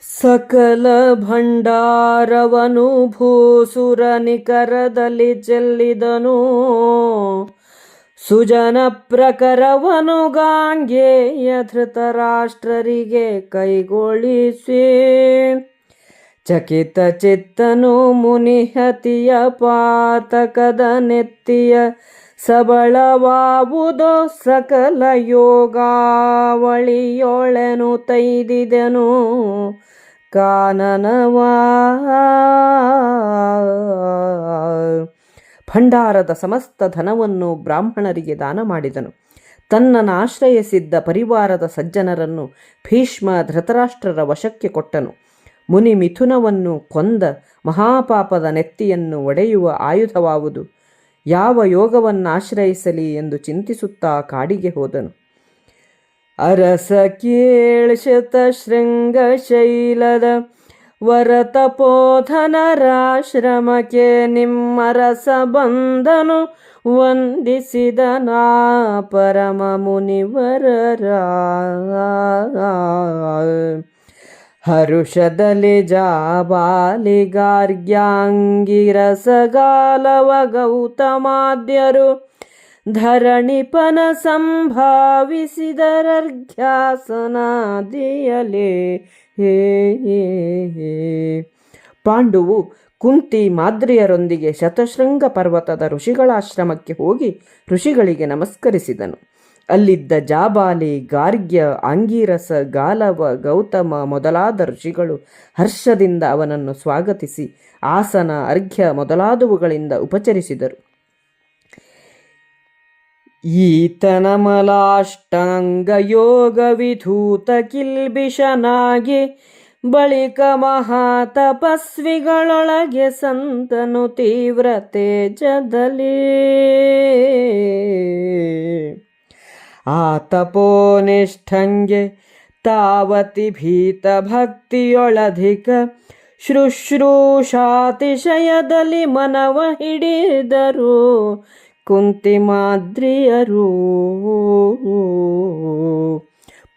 ಸಕಲ ಭಂಡಾರವನು ಭೂಸುರ ನಿಕರದಲ್ಲಿ ಚೆಲ್ಲಿದನು. ಸುಜನ ಪ್ರಕರವನು ಗಾಂಗೆಯ ಧೃತರಾಷ್ಟ್ರರಿಗೆ ಕೈಗೊಳಿಸಿ. ಚಕಿತ ಚಿತ್ತನು ಮುನಿಹತಿಯ ಪಾತಕದ ನೆತ್ತಿಯ ಸಬಳವಾವುದೋ ಸಕಲ ಯೋಗಾವಳಿಯೊಳೆನು ತೈದಿದೆನು ಕಾನನವಾ. ಭಂಡಾರದ ಸಮಸ್ತ ಧನವನ್ನು ಬ್ರಾಹ್ಮಣರಿಗೆ ದಾನ ಮಾಡಿದನು. ತನ್ನನ್ನು ಆಶ್ರಯಿಸಿದ್ದ ಪರಿವಾರದ ಸಜ್ಜನರನ್ನು ಭೀಷ್ಮ ಧೃತರಾಷ್ಟ್ರರ ವಶಕ್ಕೆ ಕೊಟ್ಟನು. ಮುನಿ ಮಿಥುನವನ್ನು ಕೊಂದ ಮಹಾಪಾಪದ ನೆತ್ತಿಯನ್ನು ಒಡೆಯುವ ಆಯುಧವಾವುದು ಯಾವ ಯೋಗವನ್ನಾಶ್ರಯಿಸಲಿ ಎಂದು ಚಿಂತಿಸುತ್ತಾ ಕಾಡಿಗೆ ಹೋದನು. ಅರಸ ಕೇಳ್ಶತ ಶೃಂಗಶೈಲದ ವರತಪೋಧನರಾಶ್ರಮಕ್ಕೆ ನಿಮ್ಮರಸ ಬಂದನು ವಂದಿಸಿದ ನಾ ಪರಮ ಮುನಿವರರ ಹರುಷದಲ್ಲಿ ಜಾಬಾಲಿಗಾರ್ಗ್ಯಾಂಗಿರಸಗಾಲವ ಗೌತಮಾದ್ಯರು ಧರಣಿಪನ ಸಂಭಾವಿಸಿದರರ್ಘ್ಯಾಸನಾದಿಯಲೇ. ಹೇ. ಪಾಂಡುವು ಕುಂತಿ ಮಾದ್ರಿಯರೊಂದಿಗೆ ಶತಶೃಂಗ ಪರ್ವತದ ಋಷಿಗಳಾಶ್ರಮಕ್ಕೆ ಹೋಗಿ ಋಷಿಗಳಿಗೆ ನಮಸ್ಕರಿಸಿದನು. ಅಲ್ಲಿದ್ದ ಜಾಬಾಲಿ, ಗಾರ್ಗ್ಯ ಆಂಗೀರಸ ಗಾಲವ, ಗೌತಮ ಮೊದಲಾದ ಋಷಿಗಳು ಹರ್ಷದಿಂದ ಅವನನ್ನು ಸ್ವಾಗತಿಸಿ ಆಸನ, ಅರ್ಘ್ಯ ಮೊದಲಾದವುಗಳಿಂದ ಉಪಚರಿಸಿದರು. ಈತನ ಮಲಾಷ್ಟಾಂಗ ಯೋಗ ವಿಧೂತ ಕಿಲ್ಬಿಷನಾಗಿ ಬಳಿಕ ಮಹಾತಪಸ್ವಿಗಳೊಳಗೆ ಸಂತನು ತೀವ್ರ ತೇಜದಲ್ಲಿ. ಆ ತಪೋನಿಷ್ಠಂಗೆ ತಾವತಿ ಭೀತ ಭಕ್ತಿಯೊಳಧಿಕ ಶುಶ್ರೂಷಾತಿಶಯದಲ್ಲಿ ಮನವ ಹಿಡಿದರು ಕುಂತಿಮಾದ್ರಿಯರು.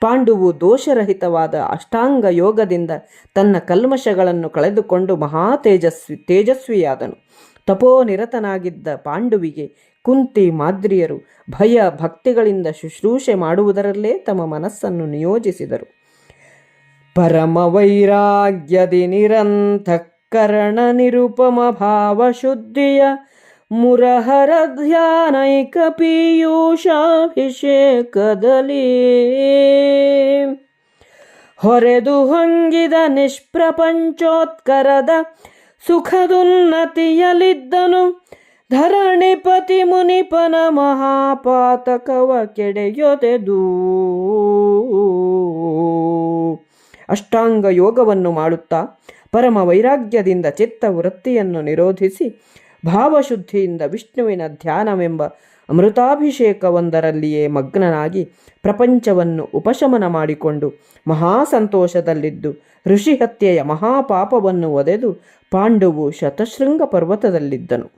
ಪಾಂಡುವು ದೋಷರಹಿತವಾದ ಅಷ್ಟಾಂಗ ಯೋಗದಿಂದ ತನ್ನ ಕಲ್ಮಶಗಳನ್ನು ಕಳೆದುಕೊಂಡು ಮಹಾ ತೇಜಸ್ವಿ ತೇಜಸ್ವಿಯಾದನು. ತಪೋನಿರತನಾಗಿದ್ದ ಪಾಂಡುವಿಗೆ ಕುಂತಿ ಮಾದ್ರಿಯರು ಭಯ ಭಕ್ತಿಗಳಿಂದ ಶುಶ್ರೂಷೆ ಮಾಡುವುದರಲ್ಲೇ ತಮ್ಮ ಮನಸ್ಸನ್ನು ನಿಯೋಜಿಸಿದರು. ಪರಮ ವೈರಾಗ್ಯದಿ ನಿರಂತಃಕರಣ ನಿರುಪಮ ಭಾವಶುದ್ಧಿಯ ಮುರಹರ ಧ್ಯಾನೈಕ ಪೀಯೂಷಾಭಿಷೇಕದಲ್ಲಿ ಹೊರೆದು ಹೊಂಗಿದ ನಿಷ್ಪ್ರಪಂಚೋತ್ಕರದ ಸುಖದುನ್ನತಿಯಲಿದ್ದನು ಧರಣಿಪತಿ ಮುನಿಪನ ಮಹಾಪಾತಕವ ಕೆಡೆಯೊದೆದು. ಅಷ್ಟಾಂಗ ಯೋಗವನ್ನು ಮಾಡುತ್ತಾ ಪರಮ ವೈರಾಗ್ಯದಿಂದ ಚಿತ್ತ ವೃತ್ತಿಯನ್ನು ನಿರೋಧಿಸಿ ಭಾವಶುದ್ಧಿಯಿಂದ ವಿಷ್ಣುವಿನ ಧ್ಯಾನವೆಂಬ ಅಮೃತಾಭಿಷೇಕವೊಂದರಲ್ಲಿಯೇ ಮಗ್ನನಾಗಿ ಪ್ರಪಂಚವನ್ನು ಉಪಶಮನ ಮಾಡಿಕೊಂಡು ಮಹಾ ಸಂತೋಷದಲ್ಲಿದ್ದು ಋಷಿಹತ್ಯೆಯ ಮಹಾಪಾಪವನ್ನು ಒದೆದು ಪಾಂಡುವು ಶತಶೃಂಗ ಪರ್ವತದಲ್ಲಿದ್ದನು.